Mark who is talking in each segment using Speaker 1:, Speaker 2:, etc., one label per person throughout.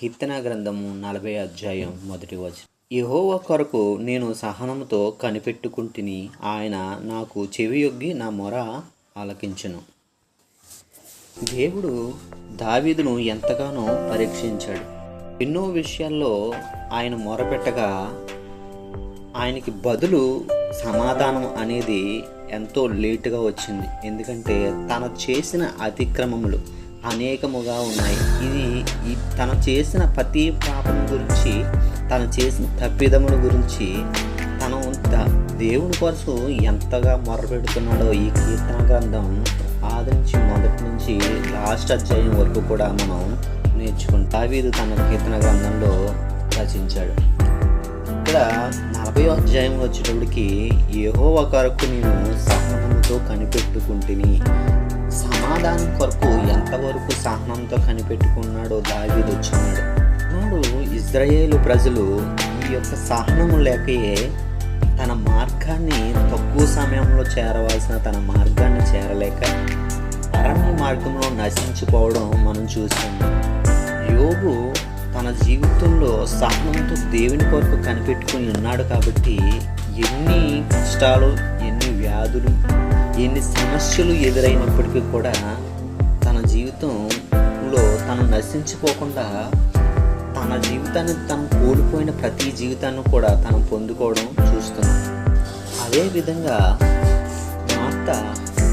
Speaker 1: కీర్తన గ్రంథము నలభై అధ్యాయం మొదటి వచనం. యహోవ కొరకు నేను సహనముతో కనిపెట్టుకుంటుని ఆయన నాకు చెవియొగ్గి నా మొర ఆలకించను. దేవుడు దావీదును ఎంతగానో పరీక్షించాడు. ఎన్నో విషయాల్లో ఆయన మొరపెట్టగా ఆయనకి బదులు సమాధానం అనేది ఎంతో లేటుగా వచ్చింది. ఎందుకంటే తను చేసిన అతిక్రమములు అనేకముగా ఉన్నాయి. ఇది తను చేసిన ప్రతి పాపం గురించి తను చేసిన తప్పిదముల గురించి తను ద- దేవుని కొరకు ఎంతగా మొరపెడుతున్నాడో ఈ కీర్తన గ్రంథం ఆది నుంచి మొదటి నుంచి లాస్ట్ అధ్యాయం వరకు కూడా మనం నేర్చుకుంటాం దావీదు తన కీర్తన గ్రంథంలో రచించాడు. ఇక్కడ నలభై అధ్యాయం వచ్చేటప్పటికి ఏహో ఒకరకు నేను సహనంతో కనిపెట్టుకుంటుని సమాధానం కొరకు ఎంతవరకు సహనంతో కనిపెట్టుకున్నాడో దావీదు వచ్చినాడు నాడు ఇజ్రాయేలు ప్రజలు ఈ యొక్క సహనము లేకయే తన మార్గాన్ని తక్కువ సమయంలో చేరవలసిన తన మార్గాన్ని చేరలేక అరణ్య మార్గంలో నశించిపోవడం మనం చూసాము యోగు తన జీవితంలో సహనంతో దేవుని కొరకు కనిపెట్టుకుని ఉన్నాడు కాబట్టి ఎన్ని కష్టాలు ఎన్ని వ్యాధులు ఎన్ని సమస్యలు ఎదురైనప్పటికీ కూడా తన జీవితంలో తను నశించిపోకుండా తన జీవితాన్ని తను కోల్పోయిన ప్రతి జీవితాన్ని కూడా తను పొందుకోవడం చూస్తున్నాం. అదేవిధంగా అత్త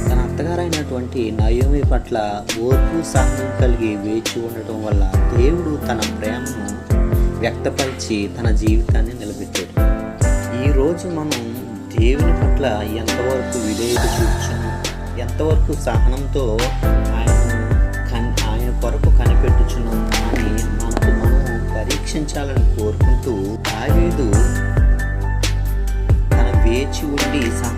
Speaker 1: తన అత్తగారైనటువంటి నయోమి పట్ల ఓర్పు సహనం కలిగి వేచి ఉండటం వల్ల దేవుడు తన ప్రేమను వ్యక్తపరిచి తన జీవితాన్ని నిలబెట్టాడు. ఈరోజు మనం దేవుని పట్ల ఎంతవరకు విధేయత చూపుచున్నాం ఎంతవరకు సహనంతో ఆయనను కన్ ఆయన కొరకు కనిపెట్టుచున్నాం అని మనకు మనం పరీక్షించాలని కోరుకుంటూ దావీదు తన వేచి ఉండి సహనంతో